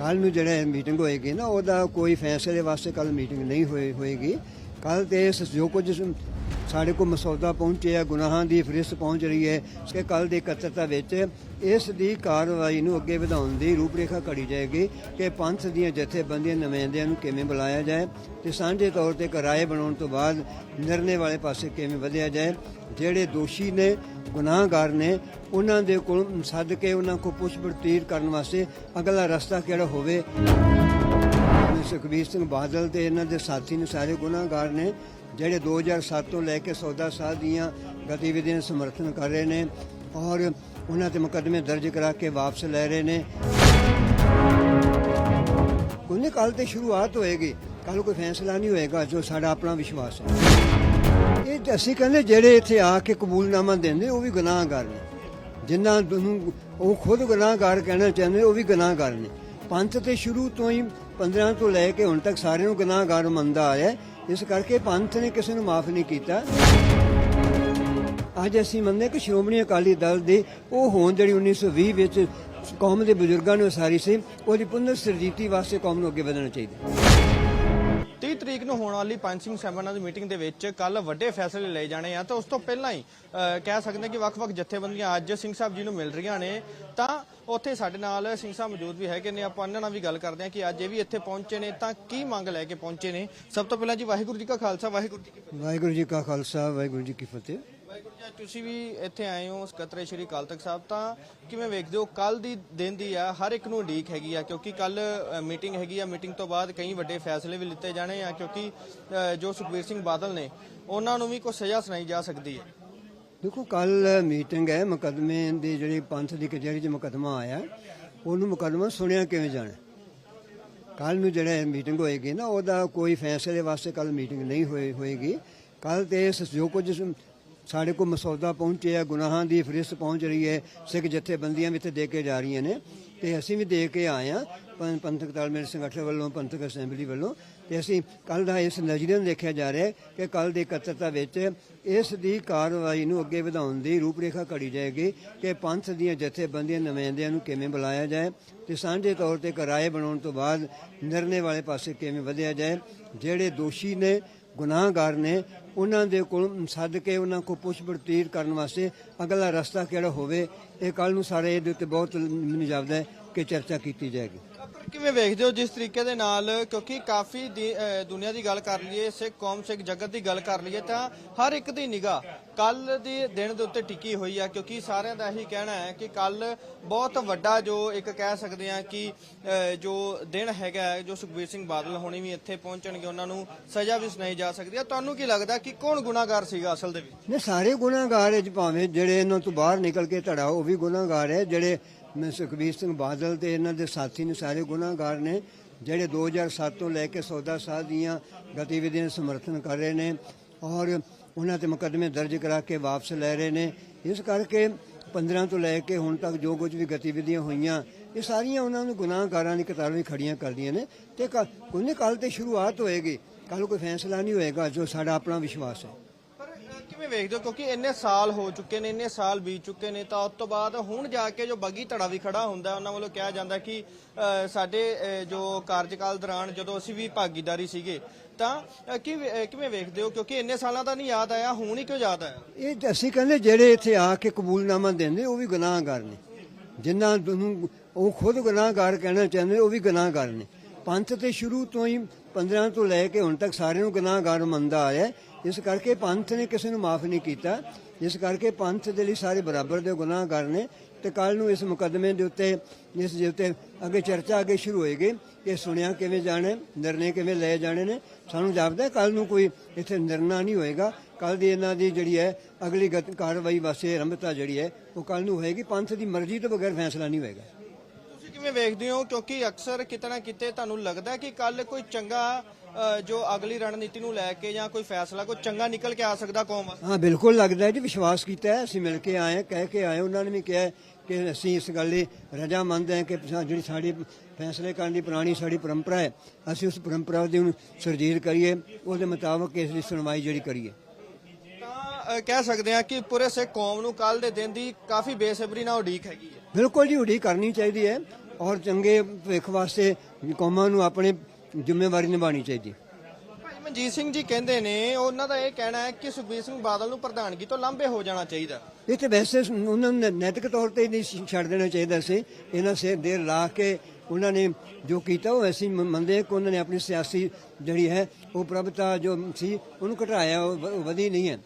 ਕੱਲ ਨੂੰ ਜਿਹੜਾ ਮੀਟਿੰਗ ਹੋਏਗੀ ਨਾ, ਉਹਦਾ ਕੋਈ ਫੈਸਲੇ ਵਾਸਤੇ ਕੱਲ ਮੀਟਿੰਗ ਨਹੀਂ ਹੋਏ, ਹੋਏਗੀ। ਕੱਲ ਤੇ ਜੋ ਕੁਝ ਸਾਡੇ ਕੋਲ ਮਸੌਦਾ ਪਹੁੰਚਿਆ ਗੁਨਾਹਾਂ ਦੀ ਫਰਿਸਤ ਪਹੁੰਚ ਰਹੀ ਹੈ ਕਿ ਕੱਲ ਦੀ ਇਕੱਤਰਤਾ ਵਿੱਚ ਇਸ ਦੀ ਕਾਰਵਾਈ ਨੂੰ ਅੱਗੇ ਵਧਾਉਣ ਦੀ ਰੂਪਰੇਖਾ ਘੜੀ ਜਾਏਗੀ ਕਿ ਪੰਥ ਦੀਆਂ ਜਥੇਬੰਦੀਆਂ ਨੁਮਾਇੰਦਿਆਂ ਨੂੰ ਕਿਵੇਂ ਬੁਲਾਇਆ ਜਾਏ ਤੇ ਸਾਂਝੇ ਤੌਰ ਤੇ ਇੱਕ ਬਣਾਉਣ ਤੋਂ ਬਾਅਦ ਨਿਰਣੇ ਵਾਲੇ ਪਾਸੇ ਕਿਵੇਂ ਵਧਿਆ ਜਾਏ। ਜਿਹੜੇ ਦੋਸ਼ੀ ਨੇ, ਗੁਨਾਹਗਾਰ ਨੇ, ਉਹਨਾਂ ਦੇ ਕੋਲ ਸੱਦ ਕੇ ਉਹਨਾਂ ਕੋ ਪੁੱਛ ਪੜਤੀਰ ਕਰਨ ਵਾਸਤੇ ਅਗਲਾ ਰਸਤਾ ਕਿਹੜਾ ਹੋਵੇ? ਸੁਖਬੀਰ ਸਿੰਘ ਬਾਦਲ ਤੇ ਇਹਨਾਂ ਦੇ ਸਾਥੀ ਨੇ ਸਾਰੇ ਗੁਨਾਹਗਾਰ ਨੇ, ਜਿਹੜੇ 2007 ਤੋਂ ਲੈ ਕੇ ਸੌਦਾ ਸਾਧ ਦੀਆਂ ਗਤੀਵਿਧੀਆਂ ਦਾ ਸਮਰਥਨ ਕਰ ਰਹੇ ਨੇ ਔਰ ਉਹਨਾਂ ਤੇ ਮੁਕੱਦਮੇ ਦਰਜ ਕਰਾ ਕੇ ਵਾਪਸ ਲੈ ਰਹੇ ਨੇ। ਕੋਈ ਨਹੀਂ ਕੱਲ ਤੇ ਸ਼ੁਰੂਆਤ ਹੋਏਗੀ। ਕੱਲ ਕੋਈ ਫੈਸਲਾ ਨਹੀਂ ਹੋਏਗਾ ਜੋ ਸਾਡਾ ਆਪਣਾ ਵਿਸ਼ਵਾਸ ਹੈ। ਇਹ ਅਸੀਂ ਕਹਿੰਦੇ ਜਿਹੜੇ ਇੱਥੇ ਆ ਕੇ ਕਬੂਲਨਾਮਾ ਦਿੰਦੇ, ਉਹ ਵੀ ਗੁਨਾਹਗਾਰ ਨੇ। ਜਿਨ੍ਹਾਂ ਨੂੰ ਉਹ ਖੁਦ ਗੁਨਾਹਗਾਰ ਕਹਿਣਾ ਚਾਹੁੰਦੇ, ਉਹ ਵੀ ਗੁਨਾਹਗਾਰ ਨੇ। ਪੰਥ ਤੇ ਸ਼ੁਰੂ ਤੋਂ ਹੀ 15 ਤੋਂ ਲੈ ਕੇ ਹੁਣ ਤੱਕ ਸਾਰਿਆਂ ਨੂੰ ਗੁਨਾਹਗਾਰ ਮੰਨਦਾ ਆਇਆ ਇਸ ਕਰਕੇ ਪੰਥ ਨੇ ਕਿਸੇ ਨੂੰ ਮਾਫ ਨਹੀਂ ਕੀਤਾ। ਅੱਜ ਅਸੀਂ ਮੰਨਦੇ ਕਿ ਸ਼੍ਰੋਮਣੀ ਅਕਾਲੀ ਦਲ ਦੀ ਉਹ ਹੋਂਦ ਜਿਹੜੀ 1920 ਵਿੱਚ ਕੌਮ ਦੇ ਬਜ਼ੁਰਗਾਂ ਨੂੰ ਉਸਾਰੀ ਸੀ, ਉਹਦੀ ਪੁਨਰ ਸਰਜੀਤੀ ਵਾਸਤੇ ਕੌਮ ਨੂੰ ਅੱਗੇ ਵਧਣਾ ਚਾਹੀਦਾ ਤਰੀਕ ਨੂੰ ਹੋਣ ਵਾਲੀ ਪੰਜ ਸਿੰਘ ਸਾਹਿਬਾਨਾਂ ਦੀ ਮੀਟਿੰਗ ਦੇ ਵਿੱਚ ਕੱਲ ਵੱਡੇ ਫੈਸਲੇ ਲਏ ਜਾਣੇ ਆ। ਤਾਂ ਉਸ ਤੋਂ ਪਹਿਲਾਂ ਹੀ ਅਹ, ਕਹਿ ਸਕਦੇ ਹਾਂ ਕਿ ਵੱਖ-ਵੱਖ ਜਥੇਬੰਦੀਆਂ ਅੱਜ ਸਿੰਘ ਸਾਹਿਬ ਜੀ ਨੂੰ ਮਿਲ ਰਹੀਆਂ ਨੇ। ਤਾਂ ਉੱਥੇ ਸਾਡੇ ਨਾਲ ਸਿੰਘ ਸਾਹਿਬ ਮੌਜੂਦ ਵੀ ਹੈਗੇ ਨੇ। ਆਪਾਂ ਇਹਨਾਂ ਨਾਲ ਵੀ ਗੱਲ ਕਰਦੇ ਹਾਂ ਕਿ ਅੱਜ ਇਹ ਵੀ ਇੱਥੇ ਪਹੁੰਚੇ ਨੇ। ਤਾਂ ਕੀ ਮੰਗ ਲੈ ਕੇ ਪਹੁੰਚੇ ਨੇ? ਸਭ ਤੋਂ ਪਹਿਲਾਂ ਜੀ ਵਾਹਿਗੁਰੂ ਜੀ ਕਾ ਖਾਲਸਾ ਵਾਹਿਗੁਰੂ ਜੀ ਕੀ ਫਤਿਹ। ਵਾਹਿਗੁਰੂ ਜੀ ਕਾ ਖਾਲਸਾ ਵਾਹਿਗੁਰੂ ਜੀ ਕੀ ਫਤਿਹ। ਵਾਹਿਗੁਰੂ ਜੀ, ਤੁਸੀਂ ਵੀ ਇੱਥੇ ਆਏ ਹੋ ਸਕੱਤਰੇ ਸ਼੍ਰੀ ਅਕਾਲ ਤਖਤ ਸਾਹਿਬ, ਤਾਂ ਕਿਵੇਂ ਵੇਖਦੇ ਹੋ? ਕੱਲ ਦੀ ਦਿਨ ਦੀ ਆ, ਹਰ ਇੱਕ ਨੂੰ ਉਡੀਕ ਹੈਗੀ ਆ, ਕਿਉਂਕਿ ਕੱਲ ਮੀਟਿੰਗ ਹੈਗੀ ਆ। ਮੀਟਿੰਗ ਤੋਂ ਬਾਅਦ ਕਈ ਵੱਡੇ ਫੈਸਲੇ ਵੀ ਲਿੱਤੇ ਜਾਣੇ ਆ, ਕਿਉਂਕਿ ਜੋ ਸੁਖਬੀਰ ਸਿੰਘ ਬਾਦਲ ਨੇ, ਉਹਨਾਂ ਨੂੰ ਵੀ ਕੋਈ ਸਜ਼ਾ ਸੁਣਾਈ ਜਾ ਸਕਦੀ ਹੈ। ਦੇਖੋ ਕੱਲ ਮੀਟਿੰਗ ਹੈ, ਮੁਕੱਦਮੇ ਦੀ ਜਿਹੜੀ ਪੰਥ ਦੀ ਕਚਹਿਰੀ 'ਚ ਮੁਕੱਦਮਾ ਆਇਆ, ਉਹਨੂੰ ਮੁਕੱਦਮਾ ਸੁਣਿਆ ਕਿਵੇਂ ਜਾਣਾ? ਕੱਲ ਨੂੰ ਜਿਹੜਾ ਮੀਟਿੰਗ ਹੋਏਗੀ ਨਾ, ਉਹਦਾ ਕੋਈ ਫੈਸਲੇ ਵਾਸਤੇ ਕੱਲ ਮੀਟਿੰਗ ਨਹੀਂ ਹੋਏ, ਹੋਏਗੀ। ਕੱਲ ਤੇ ਜੋ ਕੁਝ ਸਾਡੇ ਕੋਲ ਮਸੌਦਾ ਪਹੁੰਚਿਆ ਗੁਨਾਹਾਂ ਦੀ ਫਰਿਸਤ ਪਹੁੰਚ ਰਹੀ ਹੈ, ਸਿੱਖ ਜਥੇਬੰਦੀਆਂ ਵੀ ਇੱਥੇ ਦੇ ਕੇ ਜਾ ਰਹੀਆਂ ਨੇ ਤੇ ਅਸੀਂ ਵੀ ਦੇ ਕੇ ਆਏ ਹਾਂ ਪੰਥਕ ਤਾਲਮੇਲ ਸੰਗਠਨ ਵੱਲੋਂ, ਪੰਥਕ ਅਸੈਂਬਲੀ ਵੱਲੋਂ ਤੇ ਅਸੀਂ ਕੱਲ ਦਾ ਇਸ ਨਜ਼ਰੀਏ ਨੂੰ ਦੇਖਿਆ ਜਾ ਰਿਹਾ ਕਿ ਕੱਲ ਦੀ ਇਕੱਤਰਤਾ ਵਿੱਚ ਇਸ ਦੀ ਕਾਰਵਾਈ ਨੂੰ ਅੱਗੇ ਵਧਾਉਣ ਦੀ ਰੂਪਰੇਖਾ ਘੜੀ ਜਾਏਗੀ ਕਿ ਪੰਥ ਦੀਆਂ ਜਥੇਬੰਦੀਆਂ ਨੁਮਾਇੰਦਿਆਂ ਨੂੰ ਕਿਵੇਂ ਬੁਲਾਇਆ ਜਾਏ ਤੇ ਸਾਂਝੇ ਤੌਰ ਤੇ ਇੱਕ ਬਣਾਉਣ ਤੋਂ ਬਾਅਦ ਨਿਰਣੇ ਵਾਲੇ ਪਾਸੇ ਕਿਵੇਂ ਵਧਿਆ ਜਾਏ, ਜਿਹੜੇ ਦੋਸ਼ੀ ਨੇ ਗੁਨਾਹਗਾਰ ਨੇ ਉਹਨਾਂ ਦੇ ਕੋਲ ਸੱਦ ਕੇ ਉਹਨਾਂ ਕੋ ਪੁੱਛ ਪੜਤੀਰ ਕਰਨ ਵਾਸਤੇ ਅਗਲਾ ਰਸਤਾ ਕਿਹੜਾ ਹੋਵੇ ਇਹ ਕੱਲ ਨੂੰ ਸਾਰੇ ਇਹਦੇ ਉੱਤੇ ਬਹੁਤ ਮੈਨੂੰ ਜਾਪਦਾ ਹੈ ਕਿ ਚਰਚਾ ਕੀਤੀ ਜਾਏਗੀ। ਪਰ ਕਿਵੇਂ ਵੇਖਦੇ ਹੋ ਜਿਸ ਤਰੀਕੇ ਦੇ ਨਾਲ? ਕਿਉਂਕਿ ਕਾਫੀ ਦੁਨੀਆ ਦੀ ਗੱਲ ਕਰ ਲਈਏ ਸਿੱਖ ਕੌਮ ਸਿੱਖ ਜਗਤ ਦੀ ਗੱਲ ਕਰ ਲਈਏ ਤਾਂ ਹਰ ਇੱਕ ਦੀ ਨਿਗਾਹ ਕੱਲ ਦੇ ਦਿਨ ਦੇ ਉੱਤੇ ਟਿਕੀ ਹੋਈ ਆ ਕਿਉਂਕਿ ਸਾਰਿਆਂ ਦਾ ਇਹੀ ਕਹਿਣਾ ਹੈ ਕਿ ਕੱਲ ਬਹੁਤ ਵੱਡਾ ਜੋ ਇੱਕ ਕਹਿ ਸਕਦੇ ਆ ਕਿ ਜੋ ਦਿਨ ਹੈਗਾ ਜੋ ਸੁਖਬੀਰ ਸਿੰਘ ਬਾਦਲ ਹੋਣੀ ਵੀ ਇੱਥੇ ਪਹੁੰਚਣਗੇ ਉਹਨਾਂ ਨੂੰ ਸਜ਼ਾ ਵੀ ਸੁਣਾਈ ਜਾ ਸਕਦੀ ਹੈ ਤੁਹਾਨੂੰ ਕੀ ਲੱਗਦਾ ਕਿ ਕੌਣ ਗੁਨਾਹਗਾਰ ਸੀਗਾ ਅਸਲ ਦੇ ਵਿੱਚ? ਨੇ ਸਾਰੇ ਗੁਨਾਹਗਾਰ ਹੈ ਭਾਵੇਂ ਜਿਹੜੇ ਇਹਨਾਂ ਤੋਂ ਬਾਹਰ ਨਿਕਲ ਕੇ ਧੜਾ ਉਹ ਵੀ ਗੁਨਾਹਗਾਰ ਹੈ ਜਿਹੜੇ ਮੈਂ ਸੁਖਬੀਰ ਸਿੰਘ ਬਾਦਲ ਤੇ ਇਹਨਾਂ ਦੇ ਸਾਥੀ ਨੇ ਸਾਰੇ ਗੁਨਾਹਗਾਰ ਨੇ, ਜਿਹੜੇ 2007 ਤੋਂ ਲੈ ਕੇ ਸੌਦਾ ਸਾਧ ਦੀਆਂ ਗਤੀਵਿਧੀਆਂ ਦਾ ਸਮਰਥਨ ਕਰ ਰਹੇ ਨੇ ਔਰ ਉਹਨਾਂ ਤੇ ਮੁਕੱਦਮੇ ਦਰਜ ਕਰਾ ਕੇ ਵਾਪਸ ਲੈ ਰਹੇ ਨੇ। ਇਸ ਕਰਕੇ 15 ਤੋਂ ਲੈ ਕੇ ਹੁਣ ਤੱਕ ਜੋ ਕੁਝ ਵੀ ਗਤੀਵਿਧੀਆਂ ਹੋਈਆਂ, ਇਹ ਸਾਰੀਆਂ ਉਹਨਾਂ ਨੂੰ ਗੁਨਾਹਗਾਰਾਂ ਦੀ ਕਤਾਰ ਵਿੱਚ ਖੜੀਆਂ ਕਰਦੀਆਂ ਨੇ ਤੇ ਕੱਲ- ਕੋਈ ਕੱਲ ਤੇ ਸ਼ੁਰੂਆਤ ਹੋਏਗੀ ਕੱਲ ਕੋਈ ਫੈਸਲਾ ਨਹੀਂ ਹੋਏਗਾ ਜੋ ਸਾਡਾ ਆਪਣਾ ਵਿਸ਼ਵਾਸ ਹੈ। ਕਿਵੇਂ ਵੇਖਦੇ ਹੋ ਕਿਉਂਕਿ ਇੰਨੇ ਸਾਲ ਹੋ ਚੁੱਕੇ ਨੇ ਇੰਨੇ ਸਾਲ ਬੀਤ ਚੁੱਕੇ ਨੇ ਤਾਂ ਉਸ ਤੋਂ ਬਾਅਦ ਹੁਣ ਜਾ ਕੇ ਜੋ ਬੱਗੀ ਧੜਾ ਵੀ ਖੜਾ ਹੁੰਦਾ ਉਹਨਾਂ ਵੱਲੋਂ ਕਿਹਾ ਜਾਂਦਾ ਕਿ ਸਾਡੇ ਜੋ ਕਾਰਜਕਾਲ ਦੌਰਾਨ ਜਦੋਂ ਅਸੀਂ ਵੀ ਭਾਗੀਦਾਰੀ ਸੀਗੇ ਤਾਂ ਅ, ਕਿਵੇਂ ਵੇਖਦੇ ਹੋ? ਕਿਉਂਕਿ ਇੰਨੇ ਸਾਲਾਂ ਦਾ ਨਹੀਂ ਯਾਦ ਆਇਆ ਹੁਣ ਹੀ ਕਿਉਂ ਯਾਦ ਆਇਆ? ਇਹ ਅਸੀਂ ਕਹਿੰਦੇ ਜਿਹੜੇ ਇੱਥੇ ਆ ਕੇ ਕਬੂਲਨਾਮਾ ਦਿੰਦੇ ਉਹ ਵੀ ਗੁਨਾਹਗਾਰ ਨੇ। ਜਿਨ੍ਹਾਂ ਨੂੰ ਉਹ ਖੁਦ ਗੁਨਾਹਗਾਰ ਕਹਿਣਾ ਚਾਹੁੰਦੇ ਉਹ ਵੀ ਗੁਨਾਹਗਾਰ ਨੇ। ਪੰਥ ਤੇ ਸ਼ੁਰੂ ਤੋਂ ਹੀ 15 ਤੋਂ ਲੈ ਕੇ ਹੁਣ ਤੱਕ ਸਾਰਿਆਂ ਨੂੰ ਗੁਨਾਹਗਾਰ ਮੰਨਦਾ ਆਇਆ ਇਸ ਕਰਕੇ ਪੰਥ ਨੇ ਕਿਸੇ ਨੂੰ ਮਾਫ ਨਹੀਂ ਕੀਤਾ। ਇਸ ਕਰਕੇ ਪੰਥ ਦੇ ਲਈ ਸਾਰੇ ਬਰਾਬਰ ਦੇ ਗੁਨਾਹਗਾਰ ਨੇ ਤੇ ਕੱਲ ਨੂੰ ਇਸ ਮੁਕੱਦਮੇ ਦੇ ਉੱਤੇ, ਇਸ ਦੇ ਉੱਤੇ ਅੱਗੇ ਚਰਚਾ ਅੱਗੇ ਸ਼ੁਰੂ ਹੋਏਗੀ ਕਿ ਸੁਣਿਆ ਕਿਵੇਂ ਜਾਣੇ, ਨਿਰਣੇ ਕਿਵੇਂ ਲਏ ਜਾਣੇ ਨੇ। ਸਾਨੂੰ ਜਾਪਦਾ ਕੱਲ ਨੂੰ ਕੋਈ ਇੱਥੇ ਨਿਰਣਾ ਨਹੀਂ ਹੋਏਗਾ। ਕੱਲ ਦੀ ਇਹਨਾਂ ਦੀ ਜਿਹੜੀ ਹੈ ਅਗਲੀ ਗਤ ਕਾਰਵਾਈ ਵਾਸਤੇ ਆਰੰਭਤਾ ਜਿਹੜੀ ਹੈ, ਉਹ ਕੱਲ ਨੂੰ ਹੋਏਗੀ। ਪੰਥ ਦੀ ਮਰਜ਼ੀ ਤੋਂ ਬਗੈਰ ਫੈਸਲਾ ਨਹੀਂ ਹੋਏਗਾ। ਤੁਸੀਂ ਕਿਵੇਂ ਵੇਖਦੇ ਹੋ? ਕਿਉਂਕਿ ਅਕਸਰ ਕਿਤੇ ਨਾ ਕਿਤੇ ਤੁਹਾਨੂੰ ਲੱਗਦਾ ਕਿ ਕੱਲ ਕੋਈ ਚੰਗਾ ਜੋ ਅਗਲੀ ਰਣਨੀਤੀ ਨੂੰ ਲੈ ਕੇ ਜਾਂ ਕੋਈ ਫੈਸਲਾ ਕੋਈ ਚੰਗਾ ਨਿਕਲ ਕੇ ਆ ਸਕਦਾ ਕੌਮ ਵਾਸਤੇ? ਹਾਂ ਬਿਲਕੁਲ ਲੱਗਦਾ ਹੈ ਜੀ ਵਿਸ਼ਵਾਸ ਕੀਤਾ ਹੈ ਅਸੀਂ ਮਿਲ ਕੇ ਆਏ ਹਾਂ, ਕਹਿ ਕੇ ਆਏ ਉਹਨਾਂ ਨੇ ਵੀ ਕਿਹਾ ਹੈ ਕਿ ਅਸੀਂ ਇਸ ਗੱਲ ਲਈ ਰਜਾਮੰਦ ਹਾਂ ਕਿ ਸਾ- ਜਿਹੜੀ ਸਾਡੀ ਫੈਸਲੇ ਕਰਨ ਦੀ ਪੁਰਾਣੀ ਸਾਡੀ ਪਰੰਪਰਾ ਹੈ ਅਸੀਂ ਉਸ ਪਰੰਪਰਾ ਦੀ ਹੁਣ ਸਰਜੀਤ ਕਰੀਏ ਉਹਦੇ ਮੁਤਾਬਕ ਇਸ ਦੀ ਸੁਣਵਾਈ ਜਿਹੜੀ ਕਰੀਏ। ਤਾਂ ਅ, ਕਹਿ ਸਕਦੇ ਹਾਂ ਕਿ ਪੂਰੇ ਸਿੱਖ ਕੌਮ ਨੂੰ ਕੱਲ ਦੇ ਦਿਨ ਦੀ ਕਾਫੀ ਬੇਸਬਰੀ ਨਾਲ ਉਡੀਕ ਹੈਗੀ ਹੈ। ਬਿਲਕੁਲ ਜੀ ਉਡੀਕ ਕਰਨੀ ਚਾਹੀਦੀ ਹੈ ਔਰ ਚੰਗੇ ਭਵਿੱਖ ਵਾਸਤੇ ਕੌਮਾਂ ਨੂੰ ਆਪਣੇ ਜ਼ਿੰਮੇਵਾਰੀ ਨਿਭਾਉਣੀ ਚਾਹੀਦੀ। ਭਾਈ ਮਨਜੀਤ ਸਿੰਘ ਜੀ ਕਹਿੰਦੇ ਨੇ ਉਹਨਾਂ ਦਾ ਇਹ ਕਹਿਣਾ ਹੈ ਕਿ ਸੁਖਬੀਰ ਸਿੰਘ ਬਾਦਲ ਨੂੰ ਪ੍ਰਧਾਨਗੀ ਤੋਂ ਲਾਂਭੇ ਹੋ ਜਾਣਾ ਚਾਹੀਦਾ। ਇਹ ਤੇ ਵੈਸੇ ਉਹਨਾਂ ਨੂੰ ਨੈਤਿਕ ਤੌਰ ਤੇ ਨਹੀਂ ਸੀ ਛੱਡ ਦੇਣਾ ਚਾਹੀਦਾ ਸੀ। ਇਹਨਾਂ ਸੇ ਦੇਰ ਲਾ ਕੇ ਉਹਨਾਂ ਨੇ ਜੋ ਕੀਤਾ ਉਹ ਮ- ਮੰਨਦੇ ਕਿ ਉਹਨਾਂ ਨੇ ਆਪਣੀ ਸਿਆਸੀ ਜਿਹੜੀ ਹੈ ਉਹ ਪ੍ਰਭਤਾ ਜੋ ਸੀ ਉਹਨੂੰ ਘਟਾਇਆ ਉਹ ਵ- ਉਹ ਵਧੀ ਨਹੀਂ ਹੈ।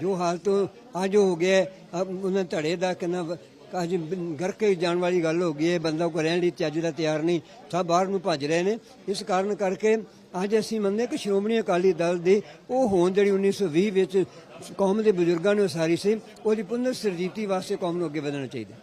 ਜੋ ਹਾਲਤ ਅੱਜ ਹੋ ਗਿਆ ਹੈ, ਅਬ ਉਹਨਾਂ ਧੜੇ ਦਾ ਕਿੰਨਾ ਵ- ਅੱਜ ਗਰਕ ਜਾਣ ਵਾਲੀ ਗੱਲ ਹੋ ਗਈ ਹੈ, ਬੰਦਾ ਕੋ ਰਹਿਣ ਲਈ ਚੱਜ ਦਾ ਤਿਆਰ ਨਹੀਂ, ਸਭ ਬਾਹਰ ਨੂੰ ਭੱਜ ਰਹੇ ਨੇ। ਇਸ ਕਾਰਨ ਕਰਕੇ ਅੱਜ ਅਸੀਂ ਮੰਨਦੇ ਹਾਂ ਕਿ ਸ਼੍ਰੋਮਣੀ ਅਕਾਲੀ ਦਲ ਦੀ ਉਹ ਹੋਣ ਜਿਹੜੀ 1920 ਵਿੱਚ ਕੌਮ ਦੇ ਬਜ਼ੁਰਗਾਂ ਨੂੰ ਉਸਾਰੀ ਸੀ, ਉਹਦੀ ਪੁਨਰ ਸਰਜੀਤੀ ਵਾਸਤੇ ਕੌਮ ਨੂੰ ਅੱਗੇ ਵਧਣਾ ਚਾਹੀਦਾ।